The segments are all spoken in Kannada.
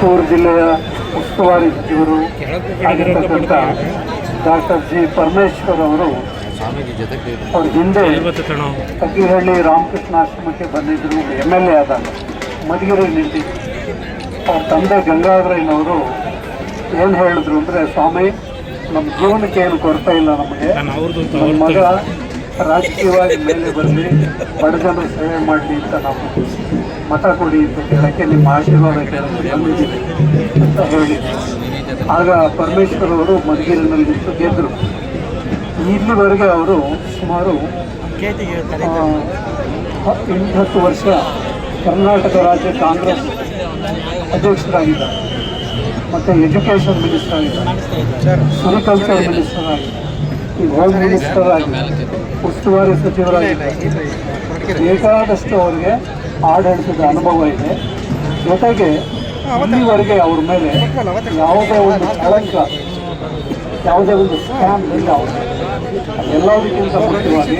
ತುಮಕೂರು ಜಿಲ್ಲೆಯ ಉಸ್ತುವಾರಿ ಸಚಿವರು ಆಗಿರ್ತಕ್ಕಂಥ ಡಾಕ್ಟರ್ ಜಿ ಪರಮೇಶ್ವರ್ ಅವರು ಅವ್ರ ಹಿಂದೆ ಕಗ್ಗಿಹಳ್ಳಿ ರಾಮಕೃಷ್ಣ ಆಶ್ರಮಕ್ಕೆ ಬಂದಿದ್ದರು ಎಂ ಎಲ್ ಎ ಆದಾಗ. ಮಧುಗಿರಿ ನಿಂತಿ ಅವ್ರ ತಂದೆ ಗಂಗಾಧರಯ್ಯನವರು ಏನು ಹೇಳಿದ್ರು ಅಂದರೆ ಸ್ವಾಮಿ ನಮ್ಮ ಜೀವನಕ್ಕೆ ಏನು ಕೊರತೆ ಇಲ್ಲ ನಮಗೆ. ನಮ್ಮ ಮಗ ರಾಜಕೀಯವಾಗಿ ಮೇಲೆ ಬರಲಿ ಬಡ ಜನರ ಸೇವೆ ಮಾಡಲಿ ಅಂತ ನಾವು. ಮತ ಕೊಡಿ ಅಂತ ಕೇಳಕ್ಕೆ ನಿಮ್ಮ ಆಶೀರ್ವಾದ ಕೇಳಕ್ಕೆ ಅಂತ ಹೇಳಿದೆ ಆಗ ಪರಮೇಶ್ವರ್ ಅವರು ಮಧುಗಿರಿನಲ್ಲಿ ನಿಂತು ಗೆದ್ದರು ಇಲ್ಲಿವರೆಗೆ ಅವರು ಸುಮಾರು ಎಂಟು ಹತ್ತು ವರ್ಷ ಕರ್ನಾಟಕ ರಾಜ್ಯ ಕಾಂಗ್ರೆಸ್ ಅಧ್ಯಕ್ಷರಾಗಿದ್ದಾರೆ. ಮತ್ತು ಎಜುಕೇಷನ್ ಮಿನಿಸ್ಟರ್ ಆಗಿದ್ದಾರೆ. ಅಗ್ರಿಕಲ್ಚರ್ ಮಿನಿಸ್ಟರ್ ಆಗಿ ಈಗ ಹೋಮ್ ಮಿನಿಸ್ಟರ್ ಆಗಿ ಉಸ್ತುವಾರಿ ಸಚಿವರಾಗಿ ಬೇಕಾದಷ್ಟು ಅವರಿಗೆ ಆಡಳಿತದ ಅನುಭವ ಇದೆ. ಜೊತೆಗೆ ಇಲ್ಲಿವರೆಗೆ ಅವ್ರ ಮೇಲೆ ಯಾವುದೇ ಒಂದು ಕಳಂಕ ಯಾವುದೇ ಒಂದು ಸ್ಕ್ಯಾಮ್ ಇಲ್ಲ ಅವರು ಎಲ್ಲದಕ್ಕಿಂತ ಮುಖ್ಯವಾಗಿ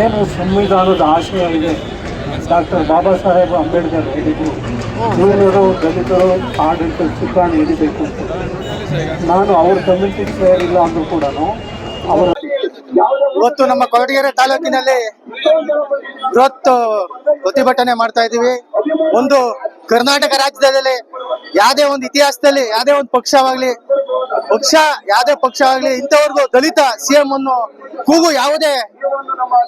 ಏನು ಸಂವಿಧಾನದ ಆಶಯ ಇದೆ? ಡಾಕ್ಟರ್ ಬಾಬಾ ಸಾಹೇಬ್ ಅಂಬೇಡ್ಕರ್ ಹೇಳಿದ್ರು ದೀನರು ದಲಿತರು ಆಡಳಿತ ಚುಕ್ಕಾಣಿ ಹಿಡಿಬೇಕು ಅಂತ. ನಾನು ಅವ್ರ ಕಮ್ಯುನಿಟಿ ಸೇರಿಲ್ಲ ಅಂದರೂ ಕೂಡ ಇವತ್ತು ನಮ್ಮ ಕೊರಟಗೆರೆ ತಾಲೂಕಿನಲ್ಲಿ ಬೃಹತ್ ಪ್ರತಿಭಟನೆ ಮಾಡ್ತಾ ಇದೀವಿ ಒಂದು ಕರ್ನಾಟಕ ರಾಜ್ಯದಲ್ಲಿ ಯಾವುದೇ ಒಂದು ಇತಿಹಾಸದಲ್ಲಿ, ಯಾವುದೇ ಒಂದು ಪಕ್ಷವಾಗ್ಲಿ, ಪಕ್ಷ ಯಾವುದೇ ಪಕ್ಷವಾಗ್ಲಿ ಇಂಥವರೆಗೂ ದಲಿತ ಸಿಎಂ ಅನ್ನು ಕೂಗು ಯಾವುದೇ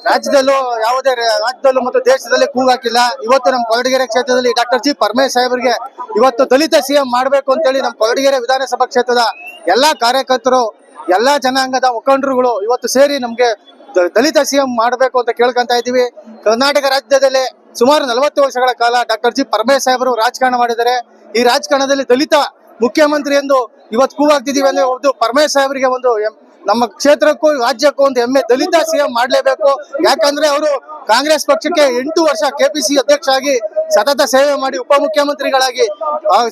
ರಾಜ್ಯದಲ್ಲೂ ಯಾವುದೇ ರಾಜ್ಯದಲ್ಲೂ ಮತ್ತು ದೇಶದಲ್ಲಿ ಕೂಗಾಕಿಲ್ಲ ಇವತ್ತು ನಮ್ಮ ಕೊರಟಗೆರೆ ಕ್ಷೇತ್ರದಲ್ಲಿ ಡಾಕ್ಟರ್ ಜಿ ಪರಮೇಶ್ ಸಾಹೇಬರಿಗೆ ಇವತ್ತು ದಲಿತ ಸಿಎಂ ಮಾಡಬೇಕು ಅಂತೇಳಿ ನಮ್ಮ ಕೊರಟಗೆರೆ ವಿಧಾನಸಭಾ ಕ್ಷೇತ್ರದ ಎಲ್ಲಾ ಕಾರ್ಯಕರ್ತರು ಎಲ್ಲಾ ಜನಾಂಗದ ಮುಖಂಡರುಗಳು ಇವತ್ತು ಸೇರಿ ನಮ್ಗೆ ದಲಿತ ಸಿಎಂ ಮಾಡಬೇಕು ಅಂತ ಕೇಳ್ಕೊಂತ ಇದ್ದೀವಿ. ಕರ್ನಾಟಕ ರಾಜ್ಯದಲ್ಲಿ ಸುಮಾರು ನಲವತ್ತು ವರ್ಷಗಳ ಕಾಲ ಡಾಕ್ಟರ್ ಜಿ ಪರಮೇಶ್ ಸಾಹೇಬರು ರಾಜಕಾರಣ ಮಾಡಿದ್ದಾರೆ. ಈ ರಾಜಕಾರಣದಲ್ಲಿ ದಲಿತ ಮುಖ್ಯಮಂತ್ರಿ ಎಂದು ಇವತ್ತು ಕೂಗಾಗ್ತಿದೀವಿ ಅಂದ್ರೆ ಒಂದು ಪರಮೇಶ್ ಸಾಹೇಬರಿಗೆ ಒಂದು ನಮ್ಮ ಕ್ಷೇತ್ರಕ್ಕೂ ರಾಜ್ಯಕ್ಕೂ ಒಂದು ಹೆಮ್ಮೆ. ದಲಿತ ಸಿಎಂ ಮಾಡ್ಲೇಬೇಕು. ಯಾಕಂದ್ರೆ ಅವರು ಕಾಂಗ್ರೆಸ್ ಪಕ್ಷಕ್ಕೆ ಎಂಟು ವರ್ಷ ಕೆಪಿಸಿ ಅಧ್ಯಕ್ಷ ಆಗಿ ಸತತ ಸೇವೆ ಮಾಡಿ ಉಪಮುಖ್ಯಮಂತ್ರಿಗಳಾಗಿ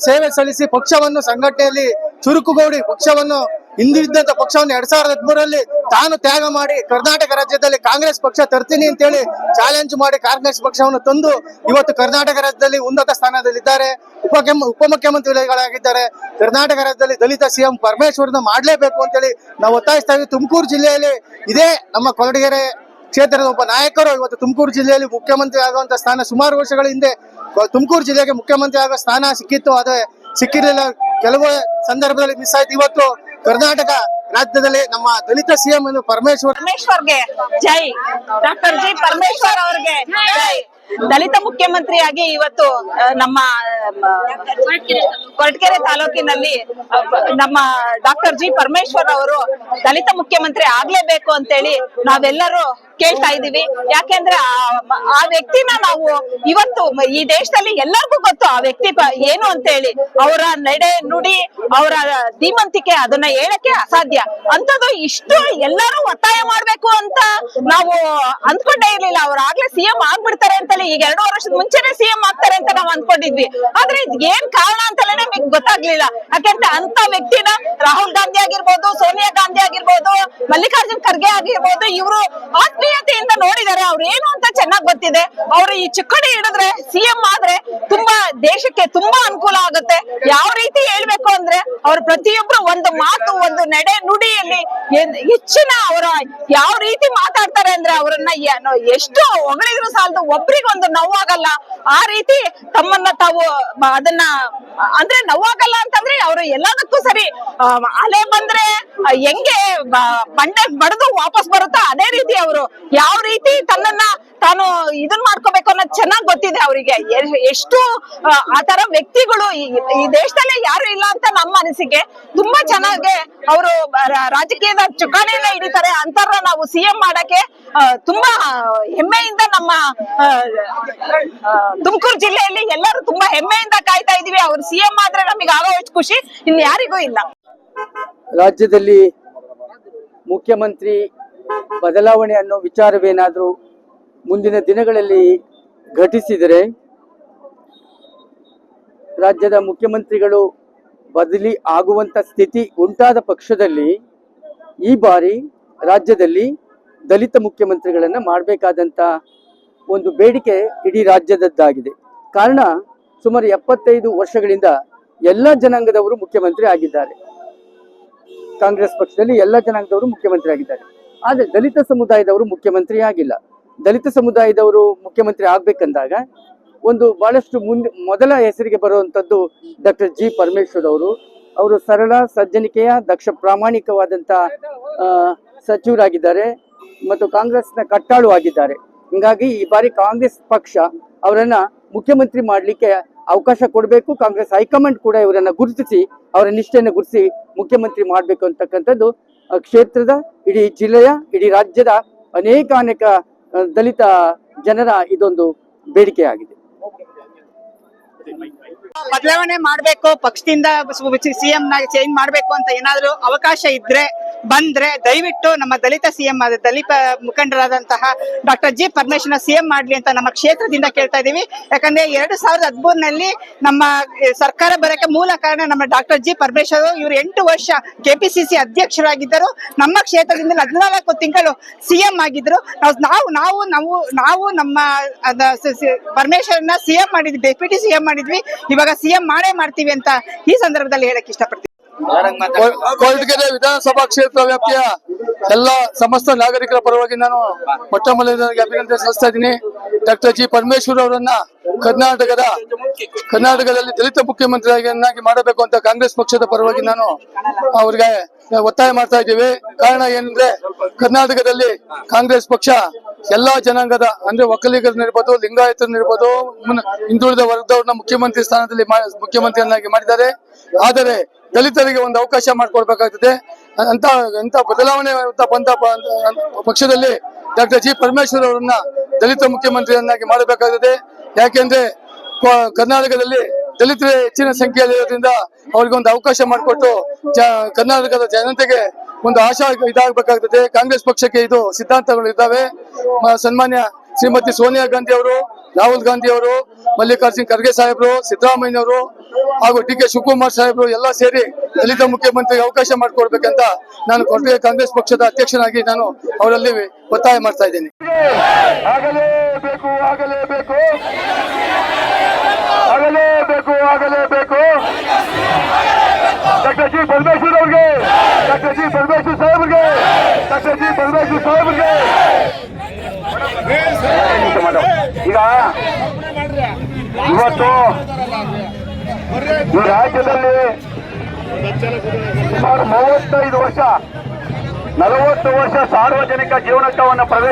ಸೇವೆ ಸಲ್ಲಿಸಿ ಪಕ್ಷವನ್ನು ಸಂಘಟನೆಯಲ್ಲಿ ಚುರುಕುಗೌಡಿ ಪಕ್ಷವನ್ನು ಹಿಂದಿದ್ದಂತ ಪಕ್ಷವನ್ನು ಎರಡ್ ಸಾವಿರದ ಹದಿಮೂರರಲ್ಲಿ ತಾನು ತ್ಯಾಗ ಮಾಡಿ ಕರ್ನಾಟಕ ರಾಜ್ಯದಲ್ಲಿ ಕಾಂಗ್ರೆಸ್ ಪಕ್ಷ ತರ್ತೀನಿ ಅಂತೇಳಿ ಚಾಲೆಂಜ್ ಮಾಡಿ ಕಾಂಗ್ರೆಸ್ ಪಕ್ಷವನ್ನು ತಂದು ಇವತ್ತು ಕರ್ನಾಟಕ ರಾಜ್ಯದಲ್ಲಿ ಉನ್ನತ ಸ್ಥಾನದಲ್ಲಿದ್ದಾರೆ. ಉಪ ಉಪಮುಖ್ಯಮಂತ್ರಿಗಳಾಗಿದ್ದಾರೆ ಕರ್ನಾಟಕ ರಾಜ್ಯದಲ್ಲಿ ದಲಿತ ಸಿಎಂ ಪರಮೇಶ್ವರನ ಮಾಡಲೇಬೇಕು ಅಂತೇಳಿ ನಾವು ಒತ್ತಾಯಿಸ್ತಾ ತುಮಕೂರು ಜಿಲ್ಲೆಯಲ್ಲಿ ಇದೇ ನಮ್ಮ ಕೊರಟಗೆರೆ ಕ್ಷೇತ್ರದ ಒಬ್ಬ ನಾಯಕರು ಇವತ್ತು ತುಮಕೂರು ಜಿಲ್ಲೆಯಲ್ಲಿ ಮುಖ್ಯಮಂತ್ರಿ ಆಗುವಂತ ಸ್ಥಾನ ಸುಮಾರು ವರ್ಷಗಳ ಹಿಂದೆ ತುಮಕೂರು ಜಿಲ್ಲೆಗೆ ಮುಖ್ಯಮಂತ್ರಿ ಆಗೋ ಸ್ಥಾನ ಸಿಕ್ಕಿತ್ತು. ಆದರೆ ಸಿಕ್ಕಿರಲಿಲ್ಲ. ಕೆಲವು ಸಂದರ್ಭದಲ್ಲಿ ಮಿಸ್ ಆಯ್ತು. ಇವತ್ತು ಕರ್ನಾಟಕ ರಾಜ್ಯದಲ್ಲಿ ನಮ್ಮ ದಲಿತ ಸಿಎಂ ಪರಮೇಶ್ವರ್ ಪರಮೇಶ್ವರ್ಗೆ. ಜೈ. ಡಾಕ್ಟರ್ ಜಿ ಪರಮೇಶ್ವರ್ ಅವ್ರಿಗೆ. ಜೈ. ದಲಿತ ಮುಖ್ಯಮಂತ್ರಿಯಾಗಿ ಇವತ್ತು ನಮ್ಮ ಕೊರಟಗೆರೆ ತಾಲೂಕಿನಲ್ಲಿ ನಮ್ಮ ಡಾಕ್ಟರ್ ಜಿ ಪರಮೇಶ್ವರ್ ಅವರು ದಲಿತ ಮುಖ್ಯಮಂತ್ರಿ ಆಗ್ಲೇಬೇಕು ಅಂತೇಳಿ ನಾವೆಲ್ಲರೂ ಕೇಳ್ತಾ ಇದೀವಿ ಯಾಕೆಂದ್ರೆ ಆ- ವ್ಯಕ್ತಿನ ನಾವು ಇವತ್ತು ಈ ದೇಶದಲ್ಲಿ ಎಲ್ಲರಿಗೂ ಗೊತ್ತು ಆ ವ್ಯಕ್ತಿ ಏನು ಅಂತ ಹೇಳಿ ಅವರ ನಡೆ ನುಡಿ, ಅವರ ಧೀಮಂತಿಕೆ ಅದನ್ನ ಹೇಳಕ್ಕೆ ಅಸಾಧ್ಯ. ಅಂತದ್ದು ಇಷ್ಟು ಎಲ್ಲರೂ ಒತ್ತಾಯ ಮಾಡ್ಬೇಕು ಅಂತ ನಾವು ಅಂದ್ಕೊಂಡೇ ಇರ್ಲಿಲ್ಲ. ಅವ್ರು ಆಗ್ಲೇ ಸಿಎಂ ಆಗ್ಬಿಡ್ತಾರೆ ಅಂತೇಳಿ ಈಗ ಎರಡು ವರ್ಷದ ಮುಂಚೆನೆ ಸಿಎಂ ಆಗ್ತಾರೆ ಅಂತ ನಾವು ಅನ್ಕೊಂಡಿದ್ವಿ. ಆದ್ರೆ ಏನ್ ಕಾರಣ ಅಂತಲೇ ನಮಗೆ ಗೊತ್ತಾಗ್ಲಿಲ್ಲ. ಯಾಕೆಂದ್ರೆ ಅಂತ ವ್ಯಕ್ತಿನ ರಾಹುಲ್ ಗಾಂಧಿ ಆಗಿರ್ಬೋದು, ಸೋನಿಯಾ ಗಾಂಧಿ ಆಗಿರ್ಬೋದು, ಮಲ್ಲಿಕಾರ್ಜುನ್ ಖರ್ಗೆ ಆಗಿರ್ಬೋದು, ಇವರು ಆತ್ಮೀಯತೆಯಿಂದ ನೋಡಿದ್ದಾರೆ. ಅವ್ರು ಏನು ಅಂತ ಚೆನ್ನಾಗ್ ಗೊತ್ತಿದೆ. ಅವ್ರು ಈ ಚುಕ್ಕಡಿ ಹಿಡಿದ್ರೆ ಸಿಎಂ ಆದ್ರೆ ತುಂಬಾ ದೇಶಕ್ಕೆ ತುಂಬಾ ಅನುಕೂಲ ಆಗುತ್ತೆ. ಯಾವ ರೀತಿ ಹೇಳ್ಬೇಕು ಅಂದ್ರೆ ಅವ್ರ ಪ್ರತಿಯೊಬ್ರು ಒಂದು ಮಾತು, ಒಂದು ನಡೆ ನುಡಿಯಲ್ಲಿ ಹೆಚ್ಚಿನ ಅವರ ಯಾವ ರೀತಿ ಮಾತಾಡ್ತಾರೆ ಅಂದ್ರೆ ಅವರನ್ನ ಎಷ್ಟು ಹೊಗಳಿದ್ರು ಸಾಲದು ಒಬ್ರಿಗೊಂದು ನೋವಾಗಲ್ಲ. ಆ ರೀತಿ ತಮ್ಮನ್ನ ತಾವು ಅದನ್ನ, ಅಂದ್ರೆ ನೋವಾಗಲ್ಲ ಅಂತಂದ್ರೆ ಅವರು ಎಲ್ಲದಕ್ಕೂ ಸರಿ. ಅಲೆ ಬಂದ್ರೆ ಹೆಂಗೆ ಬಂಡೆ ಬಡದು ವಾಪಸ್ ಬರುತ್ತೋ ಅದೇ ರೀತಿ ಅವರು. ಯಾವ ರೀತಿ ತನ್ನನ್ನ ತಾನು ಇದನ್ ಮಾಡ್ಕೋಬೇಕು ಅನ್ನೋದು ಚೆನ್ನಾಗ್ ಗೊತ್ತಿದೆ ಅವರಿಗೆ. ಎಷ್ಟು ಆ, ಆ ತರ ವ್ಯಕ್ತಿಗಳು ಈ ದೇಶದಲ್ಲೇ ಯಾರು ಇಲ್ಲ ಅಂತ ನಮ್ಮ ಅನಿಸಿಕೆ. ತುಂಬಾ ಚೆನ್ನಾಗಿ ಅವರು ರಾಜಕೀಯದ ಚುಕ್ಕಾಣಿಯನ್ನ ಹಿಡಿತಾರೆ. ಅಂತಾರ ನಾವು ಸಿಎಂ ಮಾಡಕ್ಕೆ ತುಂಬಾ ಹೆಮ್ಮೆಯಿಂದ ನಮ್ಮ ತುಮಕೂರು ಜಿಲ್ಲೆಯಲ್ಲಿ ಎಲ್ಲರೂ ತುಂಬಾ ಹೆಮ್ಮೆಯಿಂದ ಕಾಯ್ತಾ ಇದೀವಿ. ಅವ್ರು ಸಿಎಂ ಆದ್ರೆ ನಮಗೆ ಆಗೋ ಹೆಚ್ಚು ಖುಷಿ ಇನ್ ಯಾರಿಗೂ ಇಲ್ಲ. ರಾಜ್ಯದಲ್ಲಿ ಮುಖ್ಯಮಂತ್ರಿ ಬದಲಾವಣೆ ಅನ್ನೋ ವಿಚಾರವೇನಾದರೂ ಮುಂದಿನ ದಿನಗಳಲ್ಲಿ ಘಟಿಸಿದರೆ ರಾಜ್ಯದ ಮುಖ್ಯಮಂತ್ರಿಗಳು ಬದಲಿ ಆಗುವಂತ ಸ್ಥಿತಿ ಉಂಟಾದ ಪಕ್ಷದಲ್ಲಿ ಈ ಬಾರಿ ರಾಜ್ಯದಲ್ಲಿ ದಲಿತ ಮುಖ್ಯಮಂತ್ರಿಗಳನ್ನ ಮಾಡಬೇಕಾದಂತ ಒಂದು ಬೇಡಿಕೆ ಇಡೀ ರಾಜ್ಯದದ್ದಾಗಿದೆ. ಕಾರಣ ಸುಮಾರು ಎಪ್ಪತ್ತೈದು ವರ್ಷಗಳಿಂದ ಎಲ್ಲ ಜನಾಂಗದವರು ಮುಖ್ಯಮಂತ್ರಿ ಆಗಿದ್ದಾರೆ. ಕಾಂಗ್ರೆಸ್ ಪಕ್ಷದಲ್ಲಿ ಎಲ್ಲ ಜನಾಂಗದವರು ಮುಖ್ಯಮಂತ್ರಿ ಆಗಿದ್ದಾರೆ. ಆದರೆ ದಲಿತ ಸಮುದಾಯದವರು ಮುಖ್ಯಮಂತ್ರಿ ಆಗಿಲ್ಲ. ದಲಿತ ಸಮುದಾಯದವರು ಮುಖ್ಯಮಂತ್ರಿ ಆಗ್ಬೇಕಂದಾಗ ಒಂದು ಬಹಳಷ್ಟು ಮುಂದೆ ಮೊದಲ ಹೆಸರಿಗೆ ಬರುವಂತದ್ದು ಡಾಕ್ಟರ್ ಜಿ ಪರಮೇಶ್ವರ್ ಅವರು. ಅವರು ಸರಳ, ಸಜ್ಜನಿಕೆಯ, ದಕ್ಷ ಪ್ರಾಮಾಣಿಕವಾದಂಥ ಸಚಿವರಾಗಿದ್ದಾರೆ ಮತ್ತು ಕಾಂಗ್ರೆಸ್ನ ಕಟ್ಟಾಳು ಆಗಿದ್ದಾರೆ. ಹಿಂಗಾಗಿ ಈ ಬಾರಿ ಕಾಂಗ್ರೆಸ್ ಪಕ್ಷ ಅವರನ್ನ ಮುಖ್ಯಮಂತ್ರಿ ಮಾಡಲಿಕ್ಕೆ ಅವಕಾಶ ಕೊಡಬೇಕು. ಕಾಂಗ್ರೆಸ್ ಹೈಕಮಾಂಡ್ ಕೂಡ ಇವರನ್ನ ಗುರುತಿಸಿ, ಅವರ ನಿಷ್ಠೆಯನ್ನು ಗುರುತಿಸಿ ಮುಖ್ಯಮಂತ್ರಿ ಮಾಡಬೇಕು ಅಂತಕ್ಕಂಥದ್ದು ಕ್ಷೇತ್ರದ, ಇಡೀ ಜಿಲ್ಲೆಯ, ಇಡೀ ರಾಜ್ಯದ ಅನೇಕ ಅನೇಕ ದಲಿತ ಜನರ ಇದೊಂದು ಬೇಡಿಕೆಯಾಗಿದೆ. ಬದಲಾವಣೆ ಮಾಡ್ಬೇಕು, ಪಕ್ಷದಿಂದ ಸಿಎಂ ಚೇಂಜ್ ಮಾಡ್ಬೇಕು ಅಂತ ಏನಾದ್ರು ಅವಕಾಶ ಇದ್ರೆ, ಬಂದ್ರೆ ದಯವಿಟ್ಟು ನಮ್ಮ ದಲಿತ ಸಿಎಂ ದಲಿತ ಮುಖಂಡರಾದಂತಹ ಡಾಕ್ಟರ್ ಜಿ ಪರಮೇಶ್ವರ ಸಿಎಂ ಮಾಡ್ಲಿ ಅಂತ ನಮ್ಮ ಕ್ಷೇತ್ರದಿಂದ ಕೇಳ್ತಾ ಇದೀವಿ. ಯಾಕಂದ್ರೆ ಎರಡು ಸಾವಿರದ ನಮ್ಮ ಸರ್ಕಾರ ಬರಕ್ಕೆ ಮೂಲ ಕಾರಣ ನಮ್ಮ ಡಾಕ್ಟರ್ ಜಿ ಪರಮೇಶ್ವರ್ ಇವರು ಎಂಟು ವರ್ಷ ಕೆಪಿಸಿಸಿ ಅಧ್ಯಕ್ಷರಾಗಿದ್ದರು. ನಮ್ಮ ಕ್ಷೇತ್ರದಿಂದ ಹದಿನಾಲ್ಕು ತಿಂಗಳು ಸಿಎಂ ಆಗಿದ್ರು. ನಾವು ನಾವು ನಾವು ನಾವು ನಮ್ಮ ಪರಮೇಶ್ವರನ್ನ ಸಿಎಂ ಮಾಡಿದ್ವಿ ಡೆಪ್ಯೂಟಿ ಸಿಎಂ ಮಾಡಿದ್ವಿ. ಇವಾಗ ಸಿಎಂ ಮಾಡೇ ಮಾಡ್ತೀವಿ ಅಂತ ಈ ಸಂದರ್ಭದಲ್ಲಿ ಹೇಳಕ್ ಇಷ್ಟಪಡ್ತೀವಿ ಕೊರಟಗೆರೆ ವಿಧಾನಸಭಾ ಕ್ಷೇತ್ರ ವ್ಯಾಪ್ತಿಯ ಎಲ್ಲ ಸಮಸ್ತ ನಾಗರಿಕರ ಪರವಾಗಿ ನಾನು ಮೊಟ್ಟ ಮೊದಲನೇದಾಗಿ ಅಭಿನಂದನೆ ಸಲ್ಲಿಸ್ತಾ ಇದ್ದೀನಿ. ಡಾಕ್ಟರ್ ಜಿ ಪರಮೇಶ್ವರ್ ಅವರನ್ನ ಕರ್ನಾಟಕದ ಕರ್ನಾಟಕದಲ್ಲಿ ದಲಿತ ಮುಖ್ಯಮಂತ್ರಿಯಾಗಿ ಮಾಡಬೇಕು ಅಂತ ಕಾಂಗ್ರೆಸ್ ಪಕ್ಷದ ಪರವಾಗಿ ನಾನು ಅವ್ರಿಗೆ ಒತ್ತಾಯ ಮಾಡ್ತಾ ಇದ್ದೀವಿ. ಕಾರಣ ಏನಂದ್ರೆ ಕರ್ನಾಟಕದಲ್ಲಿ ಕಾಂಗ್ರೆಸ್ ಪಕ್ಷ ಎಲ್ಲಾ ಜನಾಂಗದ, ಅಂದ್ರೆ ಒಕ್ಕಲಿಗರನ್ನಿರ್ಬೋದು ಲಿಂಗಾಯತರನ್ನಿರ್ಬೋದು ಹಿಂದುಳಿದ ವರ್ಗದವ್ರನ್ನ ಮುಖ್ಯಮಂತ್ರಿ ಸ್ಥಾನದಲ್ಲಿ ಮುಖ್ಯಮಂತ್ರಿಯನ್ನಾಗಿ ಮಾಡಿದ್ದಾರೆ. ಆದರೆ ದಲಿತರಿಗೆ ಒಂದು ಅವಕಾಶ ಮಾಡಿಕೊಡ್ಬೇಕಾಗ್ತದೆ. ಅಂತ ಎಂತ ಬದಲಾವಣೆ ಬಂದ ಪಕ್ಷದಲ್ಲಿ ಡಾಕ್ಟರ್ ಜಿ ಪರಮೇಶ್ವರ್ ಅವರನ್ನ ದಲಿತ ಮುಖ್ಯಮಂತ್ರಿಯನ್ನಾಗಿ ಮಾಡಬೇಕಾಗುತ್ತದೆ ಯಾಕೆಂದ್ರೆ ಕರ್ನಾಟಕದಲ್ಲಿ ದಲಿತರೇ ಹೆಚ್ಚಿನ ಸಂಖ್ಯೆಯಲ್ಲಿರೋದ್ರಿಂದ ಅವ್ರಿಗೆ ಒಂದು ಅವಕಾಶ ಮಾಡಿಕೊಟ್ಟು ಕರ್ನಾಟಕದ ಜನತೆಗೆ ಒಂದು ಆಶಾ ಇದಾಗಬೇಕಾಗ್ತದೆ. ಕಾಂಗ್ರೆಸ್ ಪಕ್ಷಕ್ಕೆ ಇದು ಸಿದ್ಧಾಂತಗಳು ಇದ್ದಾವೆ ಸನ್ಮಾನ್ಯ ಶ್ರೀಮತಿ ಸೋನಿಯಾ ಗಾಂಧಿ ಅವರು, ರಾಹುಲ್ ಗಾಂಧಿ ಅವರು, ಮಲ್ಲಿಕಾರ್ಜುನ್ ಖರ್ಗೆ ಸಾಹೇಬರು ಸಿದ್ದರಾಮಯ್ಯ ಅವರು ಹಾಗೂ ಡಿ ಕೆ ಶಿವಕುಮಾರ್ ಸಾಹೇಬರು ಎಲ್ಲ ಸೇರಿ ದಲಿತ ಮುಖ್ಯಮಂತ್ರಿಗೆ ಅವಕಾಶ ಮಾಡಿಕೊಡ್ಬೇಕಂತ ನಾನು ಕೊಟ್ಟಿಗೆ ಕಾಂಗ್ರೆಸ್ ಪಕ್ಷದ ಅಧ್ಯಕ್ಷನಾಗಿ ನಾನು ಅವರಲ್ಲಿ ಒತ್ತಾಯ ಮಾಡ್ತಾ ಇದ್ದೀನಿ. ಡಾಕ್ಟರ್ ಡಾಕ್ಟರ್ ಜಿ ಪರಮೇಶ್ವರ ಸಾಹೇಬ್ರಿಗೆ, ಡಾಕ್ಟರ್ ಜಿ ಪರಮೇಶ್ವರ ಇವತ್ತು ರಾಜ್ಯದಲ್ಲಿ ಸುಮಾರು ಮೂವತ್ತೈದು ವರ್ಷ, ನಲವತ್ತು ವರ್ಷ ಸಾರ್ವಜನಿಕ ಜೀವನಕ್ಕವನ್ನು ಪ್ರವೇಶ